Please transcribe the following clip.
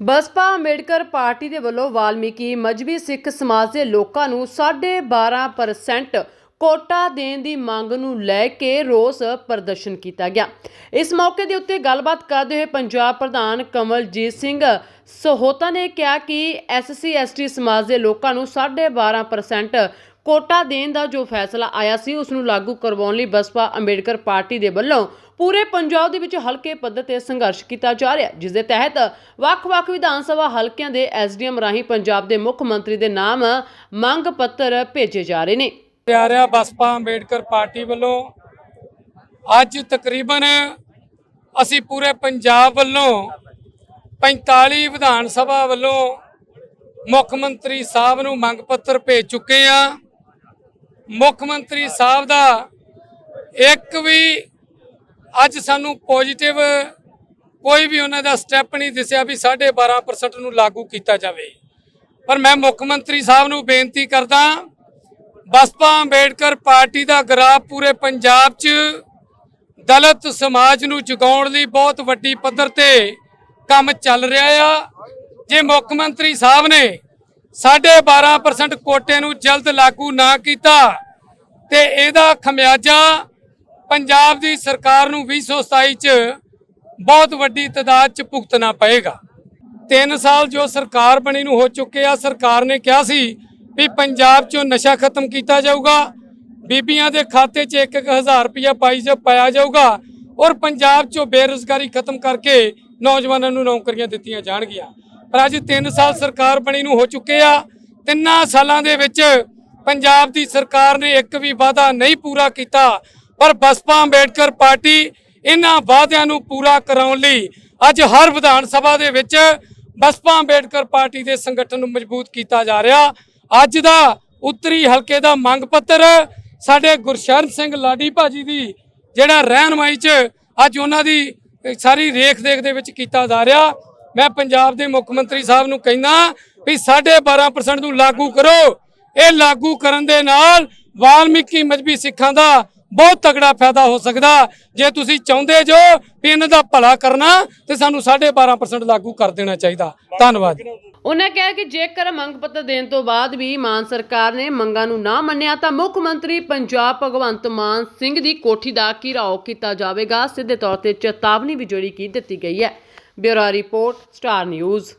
ਬਸਪਾ Ambedkar party ਦੇ ਵੱਲੋਂ ਵਾਲਮੀਕੀ ਮਜਬੀ ਸਿੱਖ ਸਮਾਜ ਦੇ ਲੋਕਾਂ ਨੂੰ 12.5% ਕੋਟਾ ਦੇਣ ਦੀ ਮੰਗ ਨੂੰ ਲੈ ਕੇ ਰੋਸ ਪ੍ਰਦਰਸ਼ਨ ਕੀਤਾ ਗਿਆ। ਇਸ ਮੌਕੇ ਦੇ ਉੱਤੇ ਗੱਲਬਾਤ ਕਰਦੇ ਹੋਏ ਪੰਜਾਬ ਪ੍ਰਧਾਨ ਕਮਲਜੀਤ ਸਿੰਘ ਸਹੋਤਾ ਨੇ ਕਿਹਾ ਕਿ ਐਸਸੀ ਐਸਟੀ ਸਮਾਜ ਦੇ ਲੋਕਾਂ ਨੂੰ 12.5% ਕੋਟਾ ਦੇਣ ਦਾ ਜੋ ਫੈਸਲਾ ਆਇਆ ਸੀ ਉਸ ਨੂੰ ਲਾਗੂ ਕਰਵਾਉਣ ਲਈ ਬਸਪਾ ਅੰਬੇਡਕਰ ਪਾਰਟੀ ਦੇ ਵੱਲੋਂ ਪੂਰੇ ਪੰਜਾਬ ਦੇ ਵਿੱਚ ਹਲਕੇ ਪੱਧਰ ਤੇ ਸੰਘਰਸ਼ ਕੀਤਾ ਜਾ ਰਿਹਾ ਹੈ, ਜਿਸ ਦੇ ਤਹਿਤ ਵੱਖ-ਵੱਖ ਵਿਧਾਨ ਸਭਾ ਹਲਕਿਆਂ ਦੇ ਐਸਡੀਐਮ ਰਾਹੀਂ ਪੰਜਾਬ ਦੇ ਮੁੱਖ ਮੰਤਰੀ ਦੇ ਨਾਮ ਮੰਗ ਪੱਤਰ ਭੇਜੇ ਜਾ ਰਹੇ ਨੇ। ਪਿਆਰਿਆ ਬਸਪਾ ਅੰਬੇਡਕਰ ਪਾਰਟੀ ਵੱਲੋਂ ਅੱਜ ਤਕਰੀਬਨ ਅਸੀਂ ਪੂਰੇ ਪੰਜਾਬ ਵੱਲੋਂ 45 ਵਿਧਾਨ ਸਭਾ ਵੱਲੋਂ ਮੁੱਖ ਮੰਤਰੀ ਸਾਹਿਬ ਨੂੰ ਮੰਗ ਪੱਤਰ ਭੇਜ ਚੁੱਕੇ ਆ ਮੁੱਖ ਮੰਤਰੀ ਸਾਹਿਬ ਦਾ ਇੱਕ ਵੀ ਅੱਜ ਸਾਨੂੰ ਪੋਜੀਟਿਵ ਕੋਈ ਵੀ ਉਹਨਾਂ ਦਾ ਸਟੈਪ ਨਹੀਂ ਦਿਸਿਆ ਵੀ 12.5% ਨੂੰ ਲਾਗੂ ਕੀਤਾ ਜਾਵੇ। ਪਰ ਮੈਂ ਮੁੱਖ ਮੰਤਰੀ ਸਾਹਿਬ ਨੂੰ ਬੇਨਤੀ ਕਰਦਾ, ਬਸਪਾ ਅੰਬੇਡਕਰ ਪਾਰਟੀ ਦਾ ਗਰਾਫ ਪੂਰੇ ਪੰਜਾਬ 'ਚ ਦਲਿਤ ਸਮਾਜ ਨੂੰ ਜਗਾਉਣ ਲਈ ਬਹੁਤ ਵੱਡੀ ਪੱਧਰ ਤੇ ਕੰਮ ਚੱਲ ਰਿਹਾ ਆ। ਜੇ ਮੁੱਖ ਮੰਤਰੀ ਸਾਹਿਬ ਨੇ 12.5% ਕੋਟੇ ਨੂੰ ਜਲਦ ਲਾਗੂ ਨਾ ਕੀਤਾ ਤੇ ਇਹਦਾ ਖਮਿਆਜਾ ਪੰਜਾਬ ਦੀ ਸਰਕਾਰ ਨੂੰ 2027 ਚ ਬਹੁਤ ਵੱਡੀ ਤਦਾਦ ਚ ਭੁਗਤਣਾ ਪਏਗਾ। 3 ਸਾਲ ਜੋ ਸਰਕਾਰ ਬਣੀ ਨੂੰ ਹੋ ਚੁੱਕੇ ਆ, ਸਰਕਾਰ ਨੇ ਕਿਹਾ ਸੀ ਵੀ ਪੰਜਾਬ ਚੋਂ ਨਸ਼ਾ ਖਤਮ ਕੀਤਾ ਜਾਊਗਾ, ਬੀਬੀਆਂ ਦੇ ਖਾਤੇ 'ਚ 1-1000 ਰੁਪਇਆ ਪਾਈ ਜਾ, ਪਾਇਆ ਜਾਊਗਾ ਔਰ ਪੰਜਾਬ 'ਚੋਂ ਬੇਰੁਜ਼ਗਾਰੀ ਖਤਮ ਕਰਕੇ ਨੌਜਵਾਨਾਂ ਨੂੰ ਨੌਕਰੀਆਂ ਦਿੱਤੀਆਂ ਜਾਣਗੀਆਂ। ਪਰ ਅੱਜ 3 ਸਾਲ ਸਰਕਾਰ ਬਣੀ ਨੂੰ ਹੋ ਚੁੱਕੇ ਆ। ਤਿੰਨਾਂ ਸਾਲਾਂ ਦੇ ਵਿੱਚ ਪੰਜਾਬ ਦੀ ਸਰਕਾਰ ਨੇ ਇੱਕ ਵੀ ਵਾਅਦਾ ਨਹੀਂ ਪੂਰਾ ਕੀਤਾ। ਪਰ ਬਸਪਾ ਅੰਬੇਡਕਰ ਪਾਰਟੀ ਇਹਨਾਂ ਵਾਅਦਿਆਂ ਨੂੰ ਪੂਰਾ ਕਰਾਉਣ ਲਈ ਅੱਜ ਹਰ ਵਿਧਾਨ ਸਭਾ ਦੇ ਵਿੱਚ ਬਸਪਾ ਅੰਬੇਡਕਰ ਪਾਰਟੀ ਦੇ ਸੰਗਠਨ ਨੂੰ ਮਜ਼ਬੂਤ ਕੀਤਾ ਜਾ ਰਿਹਾ। ਅੱਜ ਦਾ ਉੱਤਰੀ ਹਲਕੇ ਦਾ ਮੰਗ ਪੱਤਰ ਸਾਡੇ ਗੁਰਸ਼ਰਨ ਸਿੰਘ ਲਾਡੀ ਭਾਜੀ ਦੀ ਜਿਹੜਾ ਰਹਿਨਮਾਈ ਚ ਅੱਜ ਉਹਨਾਂ ਦੀ ਸਾਰੀ ਰੇਖ ਦੇਖ ਦੇ ਵਿੱਚ ਕੀਤਾ ਜਾ ਰਿਹਾ। ਮੈਂ ਪੰਜਾਬ ਦੇ ਮੁੱਖ ਮੰਤਰੀ ਸਾਹਿਬ ਨੂੰ ਕਹਿੰਦਾ ਵੀ 12.5% ਨੂੰ ਲਾਗੂ ਕਰੋ। ਇਹ ਲਾਗੂ ਕਰਨ ਦੇ ਨਾਲ ਵਾਲਮੀਕੀ ਮਜਬੀ ਸਿੱਖਾਂ ਦਾ ਬਹੁਤ ਤਗੜਾ ਫਾਇਦਾ ਹੋ ਸਕਦਾ। ਜੇ ਤੁਸੀਂ ਚਾਹੁੰਦੇ ਜੋ ਵੀ ਇਹਨਾਂ ਦਾ ਭਲਾ ਕਰਨਾ, ਤੇ ਸਾਨੂੰ 12.5% ਲਾਗੂ ਕਰ ਦੇਣਾ ਚਾਹੀਦਾ। ਧੰਨਵਾਦ। ਉਹਨਾਂ ਕਿਹਾ ਕਿ ਜੇਕਰ ਮੰਗ ਪੱਤਰ ਦੇਣ ਤੋਂ ਬਾਅਦ ਵੀ ਮਾਨ ਸਰਕਾਰ ਨੇ ਮੰਗਾਂ ਨੂੰ ਨਾ ਮੰਨਿਆ, ਤਾਂ ਮੁੱਖ ਮੰਤਰੀ ਪੰਜਾਬ ਭਗਵੰਤ ਮਾਨ ਸਿੰਘ ਦੀ ਕੋਠੀ ਦਾ ਘਿਰਾਓ ਕੀਤਾ ਜਾਵੇਗਾ। ਸਿੱਧੇ ਤੌਰ ਤੇ ਚੇਤਾਵਨੀ ਵੀ ਜਿਹੜੀ ਕੀ ਦਿੱਤੀ ਗਈ ਹੈ। ब्यौरा रिपोर्ट स्टार न्यूज़